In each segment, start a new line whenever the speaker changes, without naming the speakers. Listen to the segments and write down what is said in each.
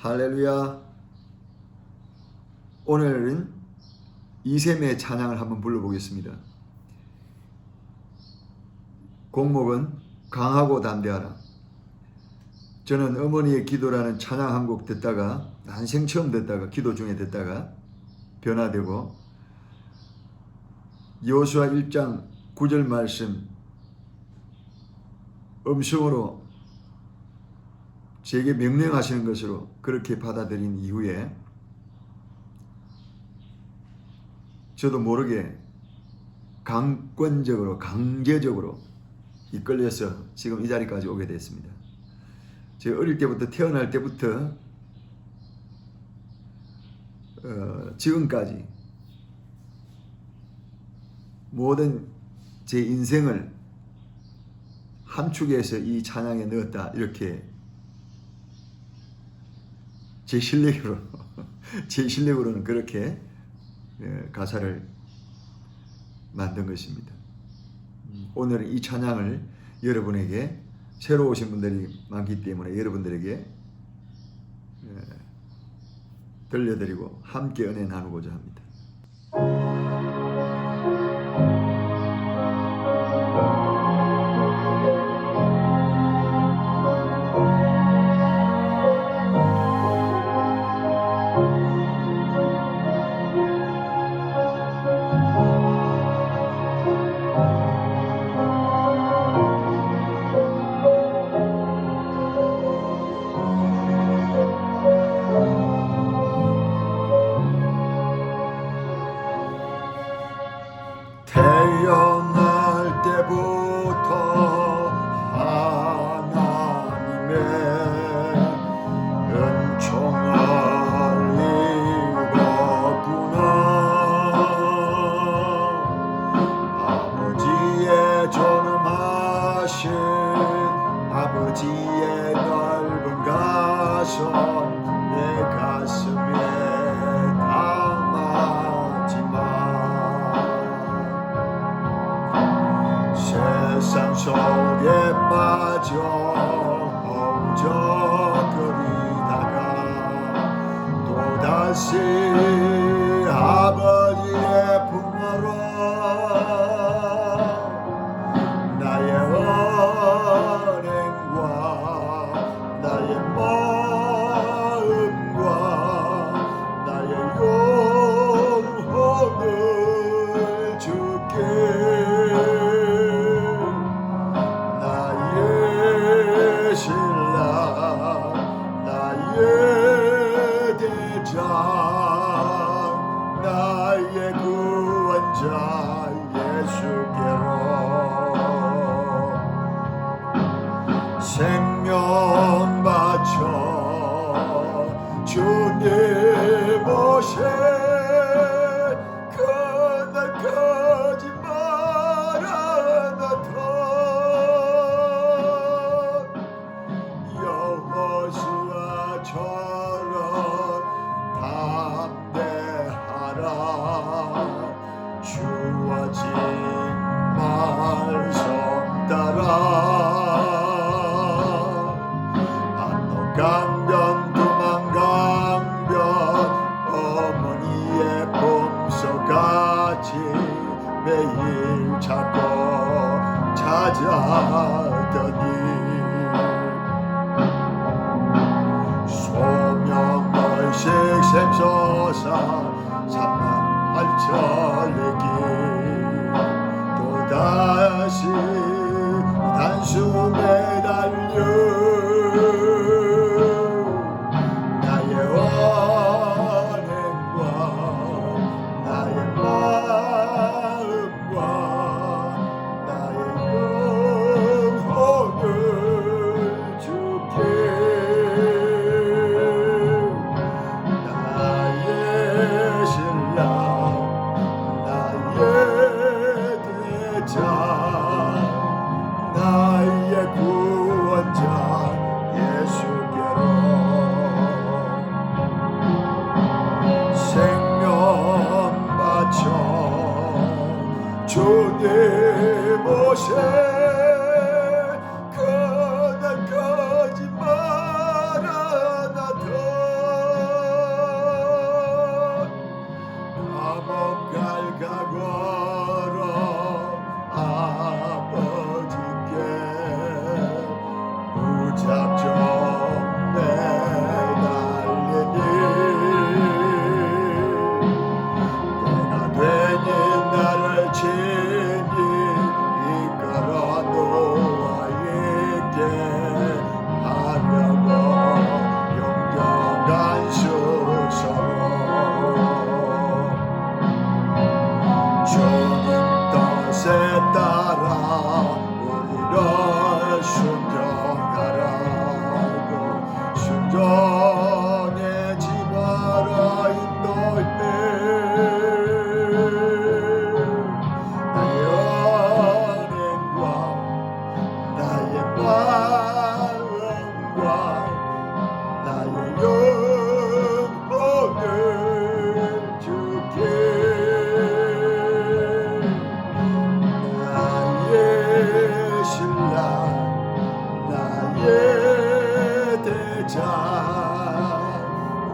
할렐루야. 오늘은 이샘의 찬양을 한번 불러보겠습니다. 곡목은 강하고 담대하라. 저는 어머니의 기도라는 찬양 한 곡 듣다가 난생 처음 듣다가 기도 중에 듣다가 변화되고 여호수아 1장 9절 말씀 음성으로 제게 명령하시는 것으로 그렇게 받아들인 이후에 저도 모르게 강권적으로 강제적으로 이끌려서 지금 이 자리까지 오게 됐습니다. 제가 어릴 때부터 태어날 때부터 어, 지금까지 모든 제 인생을 함축해서 이 찬양에 넣었다 이렇게 제 실력으로 제 실력으로는 그렇게 예, 가사를 만든 것입니다. 오늘은 이 찬양을 여러분에게 새로 오신 분들이 많기 때문에 여러분들에게 예, 들려드리고 함께 은혜 나누고자 합니다. 태어 세상 속에 빠져 엉적거리다가 또다시 주님 오세 그날까지 말아나다. 여호수아처럼 담대하라 매일 찾고 찾아더니. 소명월식 샘솟아 삼만 팔천리기. 또다시 Chicago.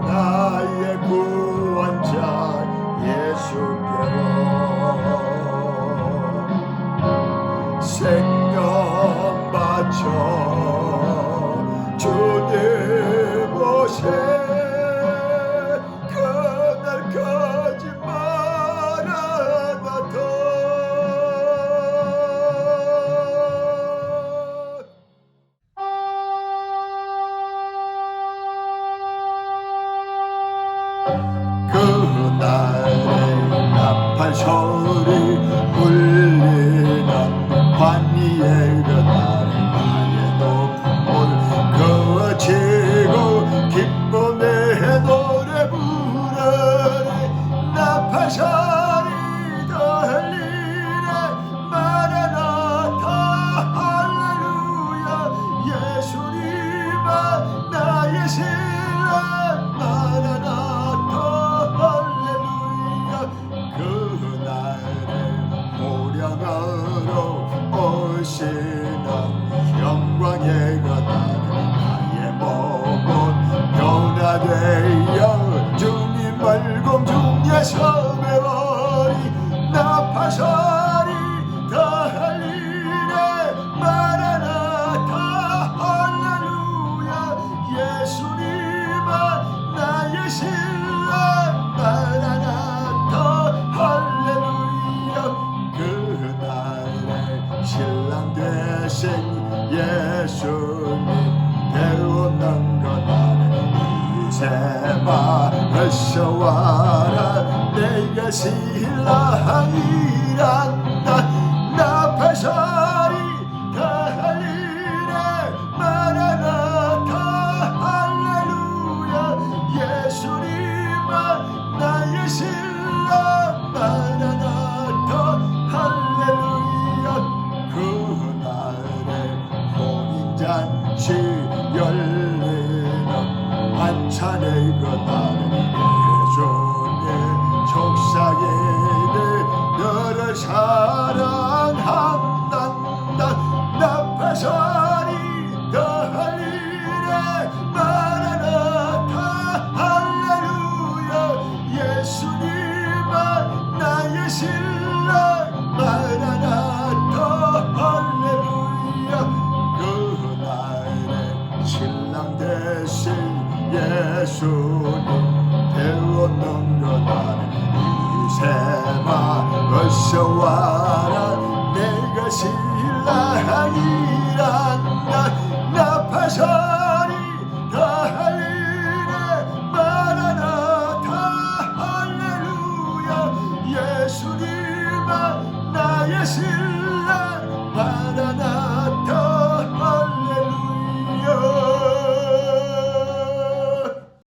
나의 구원자 예수께로 생명 바쳐 주님 오신 punch hard 마셔리 달리네 마라나타 할렐루야. 예수님아 나의 신랑 마라나타 할렐루야. 그날의 신랑 대신 예수님 배우는 것 나는 이제 마셔와라. 내가 신랑이 mirar show.